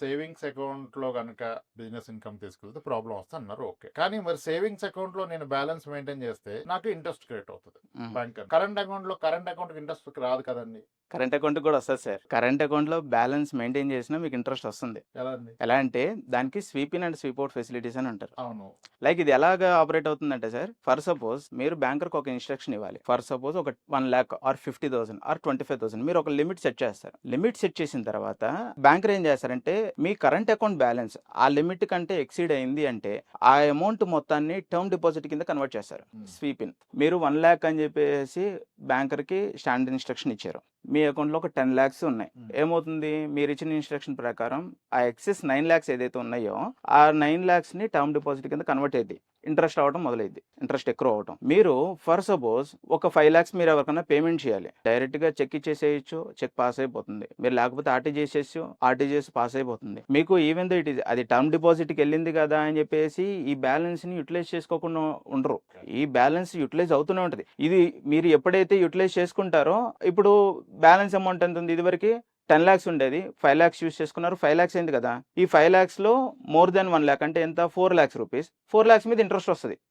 Savings అకౌంట్లో కనుక business income తీసుకెళ్తే ప్రాబ్లం వస్తుంది అన్నారు. ఓకే. కానీ మరి సేవింగ్స్ అకౌంట్లో నేను బ్యాలెన్స్ మెయింటైన్ చేస్తే నాకు ఇంట్రెస్ట్ క్రియేట్ అవుతుంది. బ్యాంక్ కరెంట్ అకౌంట్లో కరెంట్ అకౌంట్ ఇంట్రెస్ట్ రాదు కదండి. కరెంట్ అకౌంట్ కూడా వస్తుంది సార్. కరెంట్ అకౌంట్లో బ్యాలెన్స్ మెయింటైన్ చేసినా మీకు ఇంట్రెస్ట్ వస్తుంది. ఎలా అంటే దానికి sweep in and sweep out facilities అని అంటారు. లైక్ ఇది ఎలాగా ఆపరేట్ అవుతుందంటే సార్ ఫర్ సపోజ్ మీరు బ్యాంకర్కి ఒక ఇన్స్ట్రక్షన్ ఇవ్వాలి. ఫర్ సపోజ్ ఒక one lakh or fifty thousand or twenty five thousand మీరు ఒక లిమిట్ సెట్ చేస్తారు. లిమిట్ సెట్ చేసిన తర్వాత బ్యాంకర్ ఏం చేస్తారంటే మీ కరెంట్ అకౌంట్ బ్యాలెన్స్ ఆ లిమిట్ కంటే ఎక్సీడ్ అయింది అంటే ఆ అమౌంట్ మొత్తాన్ని టర్మ్ డిపాజిట్ కింద కన్వర్ట్ చేస్తారు. Sweep in. మీరు వన్ ల్యాక్ అని చెప్పేసి బ్యాంకర్కి స్టాండర్డ్ ఇన్స్ట్రక్షన్ ఇచ్చారు. మీ అకౌంట్లో ఒక టెన్ ల్యాక్స్ ఉన్నాయి. ఏమవుతుంది? మీరు ఇచ్చిన ఇన్స్ట్రక్షన్ ప్రకారం ఆ ఎక్సెస్ నైన్ ల్యాక్స్ ఏదైతే ఉన్నాయో ఆ నైన్ ల్యాక్స్ని టర్మ్ డిపాజిట్ కింద కన్వర్ట్ అయ్యింది ఇంట్రెస్ట్ అవడం మొదలైంది ఇంట్రెస్ట్ ఎక్కువ అవడం మీరు ఫర్ సపోజ్ ఒక ఫైవ్ ల్యాక్స్ మీరు ఎవరికైనా పేమెంట్ చేయాలి. డైరెక్ట్గా చెక్ ఇచ్చేసేయచ్చు చెక్ పాస్ అయిపోతుంది. మీరు లేకపోతే ఆర్టీ చేసేయచ్చు ఆర్టీ చేసి పాస్ అయిపోతుంది. మీకు ఈవెన్ దో ఇట్ ఇస్ అది టర్మ్ డిపాజిట్కి వెళ్ళింది కదా అని చెప్పేసి ఈ బ్యాలెన్స్ని యూటిలైజ్ చేసుకోకుండా ఉండరు. ఈ బ్యాలెన్స్ యూటిలైజ్ అవుతూనే ఉంటుంది. ఇది మీరు ఎప్పుడైతే యూటిలైజ్ చేసుకుంటారో ఇప్పుడు బ్యాలెన్స్ అమౌంట్ ఎంత ఉంది ఇదివరకు? టెన్ ల్యాక్స్ ఉండేది. ఫైవ్ ల్యాక్స్ యూస్ చేసుకున్నారు. ఫైవ్ ల్యాక్స్ అయింది కదా. ఈ ఫైవ్ ల్యాక్స్లో మోర్ దెన్ వన్ ల్యాక్ అంటే ఎంత? Four lakhs rupees. Four lakhs మీద ఇంట్రెస్ట్ వస్తుంది.